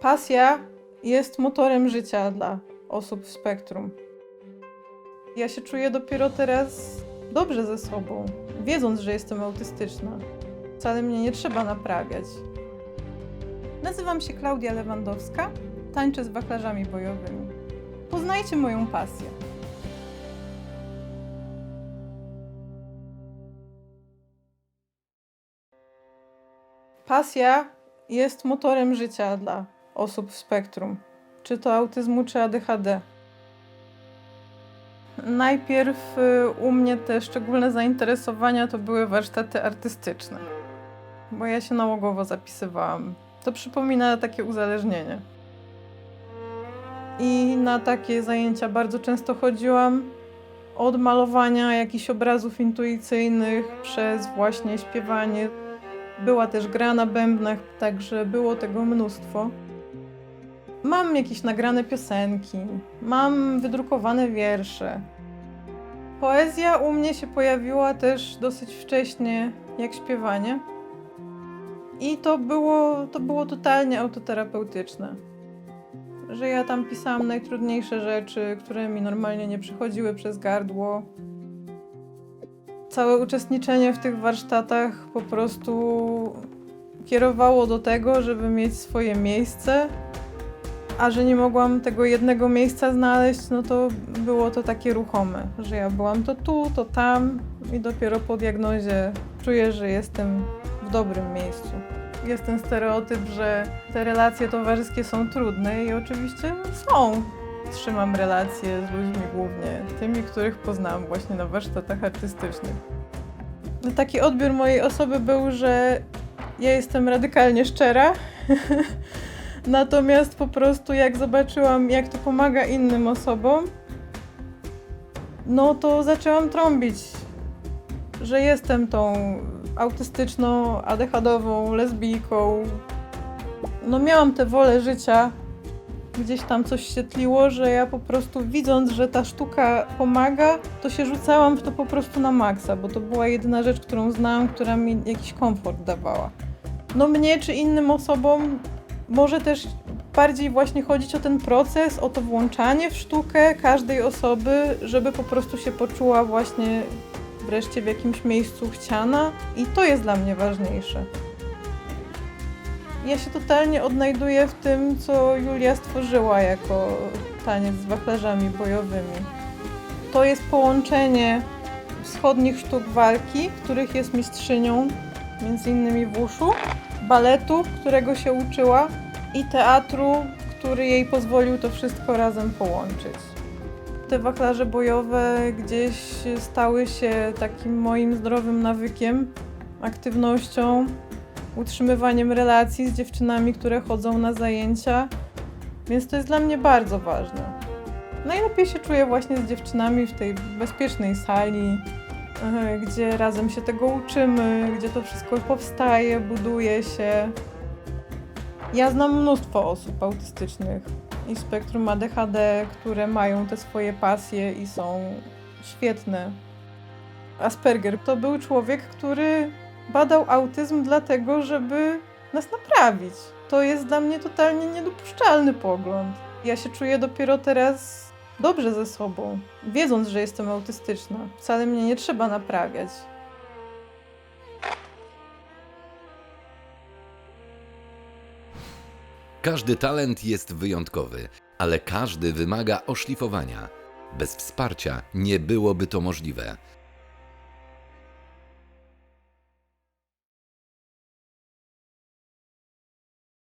Pasja jest motorem życia dla osób w spektrum. Ja się czuję dopiero teraz dobrze ze sobą, wiedząc, że jestem autystyczna. Wcale mnie nie trzeba naprawiać. Nazywam się Klaudia Lewandowska, tańczę z wachlarzami bojowymi. Poznajcie moją pasję. Pasja jest motorem życia dla osób w spektrum, czy to autyzmu, czy ADHD. Najpierw y, u mnie te szczególne zainteresowania to były warsztaty artystyczne, bo ja się nałogowo zapisywałam. To przypomina takie uzależnienie. I na takie zajęcia bardzo często chodziłam. Od malowania jakichś obrazów intuicyjnych, przez właśnie śpiewanie. Była też gra na bębnach, także było tego mnóstwo. Mam jakieś nagrane piosenki, mam wydrukowane wiersze. Poezja u mnie się pojawiła też dosyć wcześnie, jak śpiewanie. I to było, to było totalnie autoterapeutyczne. Że ja tam pisałam najtrudniejsze rzeczy, które mi normalnie nie przychodziły przez gardło. Całe uczestniczenie w tych warsztatach po prostu kierowało do tego, żeby mieć swoje miejsce, a że nie mogłam tego jednego miejsca znaleźć, no to było to takie ruchome, że ja byłam to tu, to tam i dopiero po diagnozie czuję, że jestem w dobrym miejscu. Jest ten stereotyp, że te relacje towarzyskie są trudne i oczywiście są. Trzymam relacje z ludźmi głównie, tymi, których poznałam właśnie na warsztatach artystycznych. No, Taki odbiór mojej osoby był, że ja jestem radykalnie szczera. Natomiast po prostu jak zobaczyłam, jak to pomaga innym osobom, no to zaczęłam trąbić, że jestem tą autystyczną, ADHD-ową, lesbijką. No miałam tę wolę życia, gdzieś tam coś się tliło, że ja po prostu widząc, że ta sztuka pomaga, to się rzucałam w to po prostu na maksa, bo to była jedyna rzecz, którą znałam, która mi jakiś komfort dawała. No mnie czy innym osobom może też bardziej właśnie chodzić o ten proces, o to włączanie w sztukę każdej osoby, żeby po prostu się poczuła właśnie wreszcie w jakimś miejscu chciana i to jest dla mnie ważniejsze. Ja się totalnie odnajduję w tym, co Julia stworzyła jako taniec z wachlarzami bojowymi. To jest połączenie wschodnich sztuk walki, których jest mistrzynią, między innymi wuszu, baletu, którego się uczyła i teatru, który jej pozwolił to wszystko razem połączyć. Te wachlarze bojowe gdzieś stały się takim moim zdrowym nawykiem, aktywnością, utrzymywaniem relacji z dziewczynami, które chodzą na zajęcia, więc to jest dla mnie bardzo ważne. Najlepiej się czuję właśnie z dziewczynami w tej bezpiecznej sali, gdzie razem się tego uczymy, gdzie to wszystko powstaje, buduje się. Ja znam mnóstwo osób autystycznych i spektrum ADHD, które mają te swoje pasje i są świetne. Asperger to był człowiek, który badał autyzm dlatego, żeby nas naprawić. To jest dla mnie totalnie niedopuszczalny pogląd. Ja się czuję dopiero teraz dobrze ze sobą, wiedząc, że jestem autystyczna. Wcale mnie nie trzeba naprawiać. Każdy talent jest wyjątkowy, ale każdy wymaga oszlifowania. Bez wsparcia nie byłoby to możliwe.